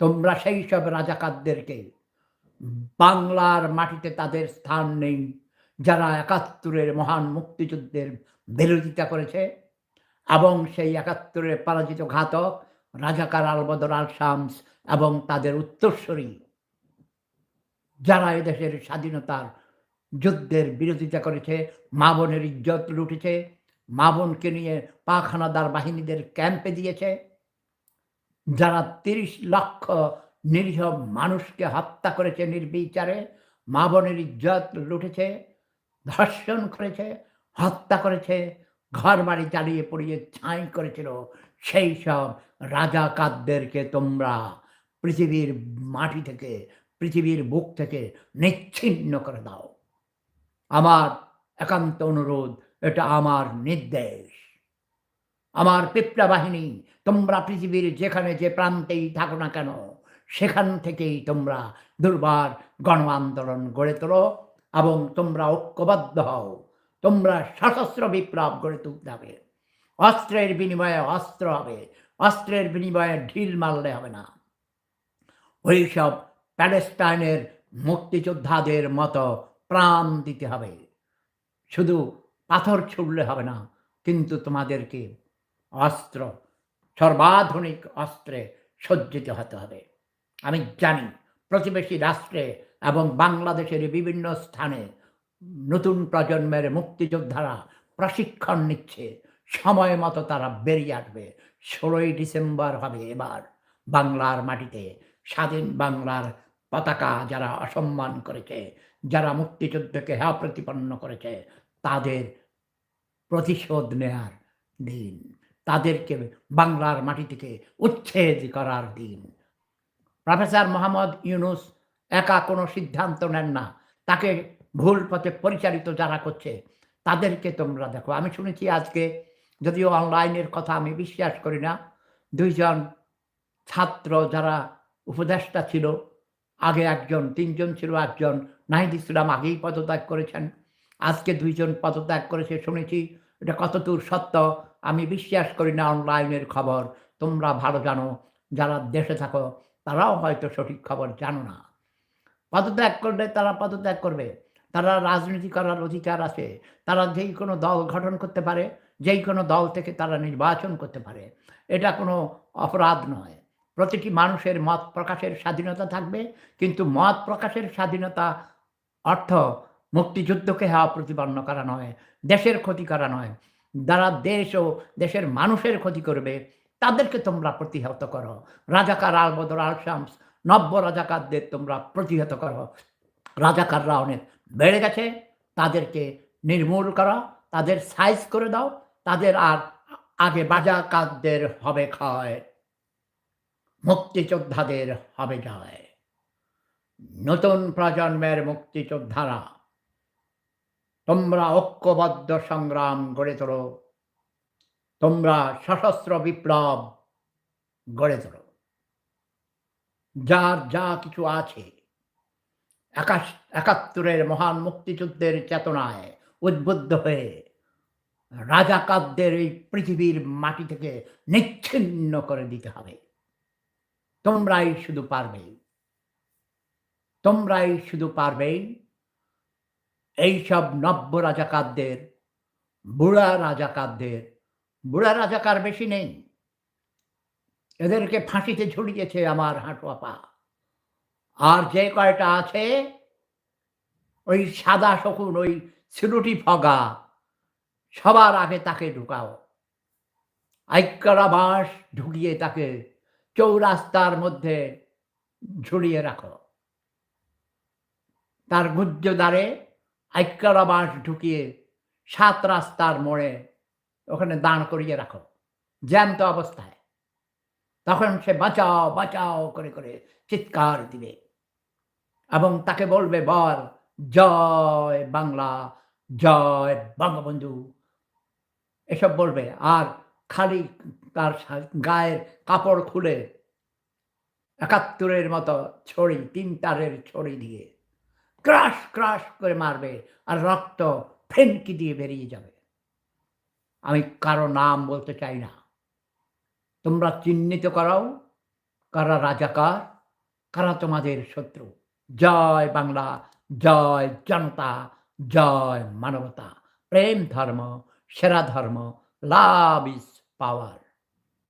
তোমরা সেই সব রাজাকারদেরকে বাংলার মাটিতে তাদের স্থান নেই, যারা একাত্তরের মহান মুক্তিযুদ্ধের বিরোধিতা করেছে এবং সেই একাত্তরের পরাজিত ঘাতক রাজাকার আলবদর আল শামস এবং তাদের উত্তরস্বরী যারা এদেশের স্বাধীনতার যুদ্ধের বিরোধিতা করেছে, মা বোনের ইজ্জত লুটেছে, মা বোনকে নিয়ে পাখানাদার বাহিনীদের ক্যাম্পে দিয়েছে যারা তিরিশ লক্ষ নিরীহ মানুষকে হত্যা করেছে নির্বিচারে, মা বোনের ইজ্জত লুটেছে, ধর্ষণ করেছে, হত্যা করেছে ঘর বাড়ি চালিয়ে পড়িয়ে ছাই করেছিল, সেই সব রাজাকারদেরকে তোমরা পৃথিবীর মাটি থেকে, পৃথিবীর বুক থেকে নিচ্ছিন্ন করে দাও। আমার একান্ত অনুরোধ, এটা আমার নির্দেশ। আমার পিপড়া বাহিনী তোমরা পৃথিবীর যেখানে যে প্রান্তেই থাকো না কেন, সেখান থেকেই তোমরা দুর্বার গণ আন্দোলন গড়ে তোলো এবং তোমরা ঐক্যবদ্ধ হও। তোমরা সশস্ত্র বিপ্লব গড়ে তুলতে হবে। অস্ত্রের বিনিময়ে অস্ত্র হবে, অস্ত্রের বিনিময়ে ঢিল মারলে হবে না। ওই সব প্যালেস্টাইনের মুক্তিযোদ্ধাদের মতো প্রাণ দিতে হবে। শুধু পাথর ছুড়লে হবে না, কিন্তু তোমাদেরকে অস্ত্র সর্বাধুনিক অস্ত্রে সজ্জিত হতে হবে। আমি জানি প্রতিবেশী রাষ্ট্রে এবং বাংলাদেশের বিভিন্ন স্থানে নতুন প্রজন্মের মুক্তিযোদ্ধারা প্রশিক্ষণ নিচ্ছে। সময় মতো তারা বেরিয়ে আসবে। ষোলোই ডিসেম্বর হবে এবার। বাংলার মাটিতে স্বাধীন বাংলার পতাকা যারা অসম্মান করেছে, যারা মুক্তিযুদ্ধকে হ্যাঁ প্রতিপন্ন করেছে, তাদের প্রতিশোধ নেয়ার দিন। তাদেরকে বাংলার মাটি থেকে উচ্ছেদ করার দিন। প্রফেসর মোহাম্মদ ইউনুস একা কোনো সিদ্ধান্ত নেন না। তাকে ভুল পথে পরিচালিত যারা করছে, তাদেরকে তোমরা দেখো। আমি শুনেছি আজকে, যদিও অনলাইনের কথা আমি বিশ্বাস করি না, দুইজন ছাত্র যারা উপদেষ্টা ছিল, আগে একজন, তিনজন ছিল, একজন নাহিদ ইসলাম আগেই পদত্যাগ করেছেন। আজকে দুইজন পদত্যাগ করেছে, শুনেছি। এটা কতদূর সত্য? আমি বিশ্বাস করি না অনলাইনের খবর। তোমরা ভালো জানো, যারা দেশে থাকো, তারাও হয়তো সঠিক খবর জানো না। পদত্যাগ করলে তারা পদত্যাগ করবে। তারা রাজনীতি করার অধিকার আছে। তারা যেই কোনো দল গঠন করতে পারে, যেই কোনো দল থেকে তারা নির্বাচন করতে পারে। এটা কোনো অপরাধ নয়। প্রতিটি মানুষের মত প্রকাশের স্বাধীনতা থাকবে, কিন্তু মত প্রকাশের স্বাধীনতা অর্থ মুক্তিযুদ্ধকে হওয়া প্রতিপন্ন করা নয়, দেশের ক্ষতি করা নয়। যারা দেশ ও দেশের মানুষের ক্ষতি করবে, তাদেরকে তোমরা প্রতিহত করো। রাজাকার আলবদর আল শামস, নব্য রাজাকারদের তোমরা প্রতিহত করো। রাজাকাররা অনেক বেড়ে গেছে, তাদেরকে নির্মূল করো, তাদের সাইজ করে দাও, তাদের আর আগে বাজাকারদের হবে ক্ষয়, মুক্তিযোদ্ধাদের হবে জয়। নতুন প্রজন্মের মুক্তিযোদ্ধারা তোমরা ঐক্যবদ্ধ সংগ্রাম গড়ে তোলো। তোমরা সশস্ত্র বিপ্লব গড়ে তোলো। যার যা কিছু আছে, একাশ, একাত্তরের মহান মুক্তিযুদ্ধের চেতনায় উদ্বুদ্ধ হয়ে রাজাকারদের এই পৃথিবীর মাটি থেকে নিচ্ছিন্ন করে দিতে হবে। তোমরাই শুধু পারবে তোমরাই শুধু পারবে এই সব নব্য রাজাকারদের, বুড়া রাজাকারদের, বুড়া রাজাকার বেশি নেই। এদেরকে ফাঁসিতে ঝুলিয়েছে আমার হাঁটুয়া পা আর যে কয়টা আছে, ওই সাদা শকুন, ওই সিলুটি ফগা, সবার আগে তাকে ঢুকাও। আইকরা বাঁশ ঢুকিয়ে তাকে চৌরাস্তার মধ্যে ঝুলিয়ে রাখো। তার গুজ্জ দ্বারে আইকরা বাঁশ ঢুকিয়ে সাত রাস্তার মোড়ে ওখানে দাঁড় করিয়ে রাখো, জ্যান্ত অবস্থায়। তখন সে বাঁচাও বাঁচাও করে করে চিৎকার দিবে এবং তাকে বলবে, বল, জয় বাংলা, জয় বঙ্গবন্ধু। এসব বলবে আর খালি তার গায়ের কাপড় খুলে একাত্তরের মতো ছড়ি, তিন তারের ছড়ি দিয়ে ক্রাশ ক্রাশ করে মারবে আর রক্ত ফেনকি দিয়ে বেরিয়ে যাবে। আমি কারও নাম বলতে চাই না। তোমরা চিহ্নিত করাও, কারা রাজাকার, কারা তোমাদের শত্রু। জয় বাংলা, জয় জনতা, জয় মানবতা। প্রেম ধর্ম, সেরা ধর্ম, লাভ ইজ পাওয়ার।